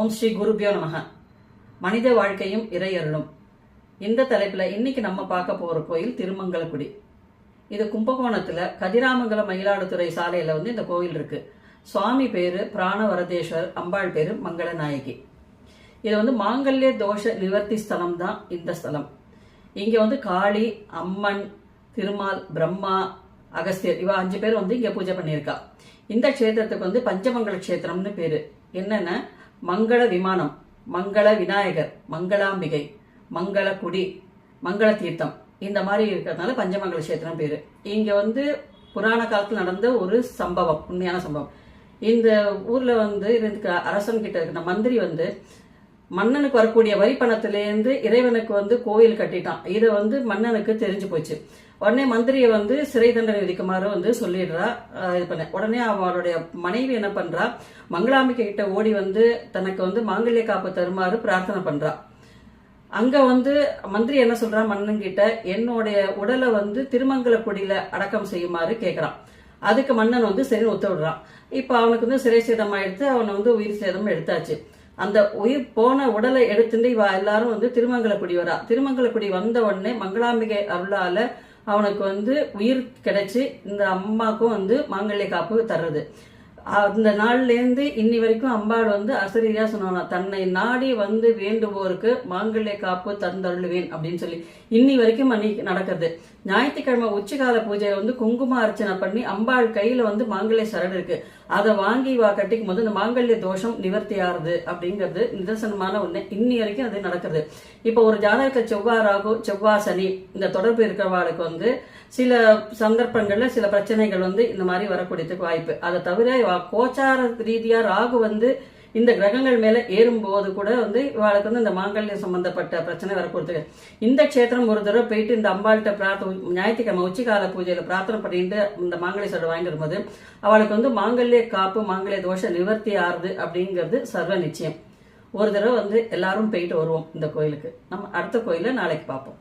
ஓம் ஸ்ரீ குருபியோ நமக. மனித வாழ்க்கையும் இறையருளும். இந்த தலைப்பில் இன்னைக்கு நம்ம பார்க்க போகிற கோயில் திருமங்கலக்குடி. இது கும்பகோணத்தில் கதிராமங்கலம் மயிலாடுதுறை சாலையில் வந்து இந்த கோயில் இருக்கு. சுவாமி பேரு பிராணவரதேஸ்வர் அம்பாள் பேரு மங்களநாயகி. இது வந்து மாங்கல்ய தோஷ நிவர்த்தி ஸ்தலம் தான் இந்த ஸ்தலம். இங்கே வந்து காளி அம்மன் திருமால் பிரம்மா அகஸ்தியர் இவ அஞ்சு பேர் வந்து இங்கே பூஜை பண்ணியிருக்கா. இந்த க்ஷேத்திரத்துக்கு வந்து பஞ்சமங்கல க்ஷேத்திரம்னு பேர். என்னென்ன மங்கள விமானம் மங்கள விநாயகர் மங்களாம்பிகை மங்கள குடி மங்கள தீர்த்தம். இந்த மாதிரி இருக்கிறதுனால பஞ்சமங்கல கஷேத்திரம் பேர். இங்கே வந்து புராண காலத்தில் நடந்த ஒரு சம்பவம் உண்மையான சம்பவம். இந்த ஊரில் வந்து இதுக்கு அரசன் கிட்ட இருக்கிற மந்திரி வந்து மன்னனுக்கு வரக்கூடிய வரி பணத்திலேருந்து இறைவனுக்கு வந்து கோயில் கட்டிட்டான். இதை வந்து மன்னனுக்கு தெரிஞ்சு போச்சு. உடனே மந்திரியை வந்து சிறை தண்டனை விதிக்குமாறு வந்து சொல்லிடுறா இது பண்ண. உடனே அவளுடைய மனைவி என்ன பண்றா மங்களாம்பிகை கிட்ட ஓடி வந்து தனக்கு வந்து மாங்கல்ய காப்பு தருமாறு பிரார்த்தனை பண்றா. அங்க வந்து மந்திரி என்ன சொல்றா மன்னன் கிட்ட என்னுடைய உடலை வந்து திருமங்கலக்குடியில அடக்கம் செய்யுமாறு கேக்குறான். அதுக்கு மன்னன் வந்து சரி ஒத்து விடுறான் இப்ப அவனுக்கு வந்து சிறை சேதம் ஆயிடுத்து அவனை வந்து உயிர் சேதம் எடுத்தாச்சு. அந்த உயிர் போன உடலை எடுத்துட்டு இவா எல்லாரும் வந்து திருமங்கலக்குடி வரா. திருமங்கலக்குடி வந்த உடனே மங்களாம்பிகை அருளால அவனுக்கு வந்து உயிர் கிடைச்சு இந்த அம்மாக்கும் வந்து மாங்கல்ய காப்பு தர்றது. அந்த நாள்லேருந்து இன்னி வரைக்கும் அம்பாள் வந்து அசரீரியா சொன்னாங்க தன்னை நாடி வந்து வேண்டுவோருக்கு மாங்கல்ய காப்பு தந்தருளுவேன் அப்படின்னு சொல்லி. இன்னி வரைக்கும் அன்னைக்கு நடக்குது ஞாயிற்றுக்கிழமை உச்சிகால பூஜையில வந்து குங்கும அர்ச்சனை பண்ணி அம்பாள் கையில வந்து மாங்கல்ய சரடு இருக்கு. அதை வாங்கி வா கட்டிக்கும் போது இந்த மாங்கல்ய தோஷம் நிவர்த்தி ஆறுது அப்படிங்கிறது நிதர்சனமான ஒண்ணு. இன்னி வரைக்கும் அது நடக்குது இப்போ ஒரு ஜாதகத்தை செவ்வாய் ராகு செவ்வாய் சனி இந்த தொடர்பு இருக்கிறவாளுக்கு வந்து சில சந்தர்ப்பங்கள்ல சில பிரச்சனைகள் வந்து இந்த மாதிரி வரக்கூடியதுக்கு வாய்ப்பு. அதை தவிர கோச்சார ரீதியா ராகு வந்து இந்த கிரகங்கள் மேல ஏறும்போது கூட வந்து இவாளுக்கு வந்து இந்த மாங்கல்யம் சம்பந்தப்பட்ட பிரச்சனை வரக்கூடியது இந்த க்ஷேத்திரம் ஒரு தடவை போயிட்டு இந்த அம்பாள்கிட்ட பிரார்த்தனை ஞாயிற்றுக்கிழமை உச்சிகால பூஜையில பிரார்த்தனை பண்ணிட்டு இந்த மாங்கல்ய சடு வாங்கிட்டு வரும்போது அவளுக்கு வந்து மாங்கல்ய காப்பு மாங்கல்ய தோஷ நிவர்த்தி ஆறுது அப்படிங்கிறது சர்வ நிச்சயம். ஒரு தடவை வந்து எல்லாரும் போயிட்டு வருவோம் இந்த கோயிலுக்கு. நம்ம அடுத்த கோயிலை நாளைக்கு பார்ப்போம்.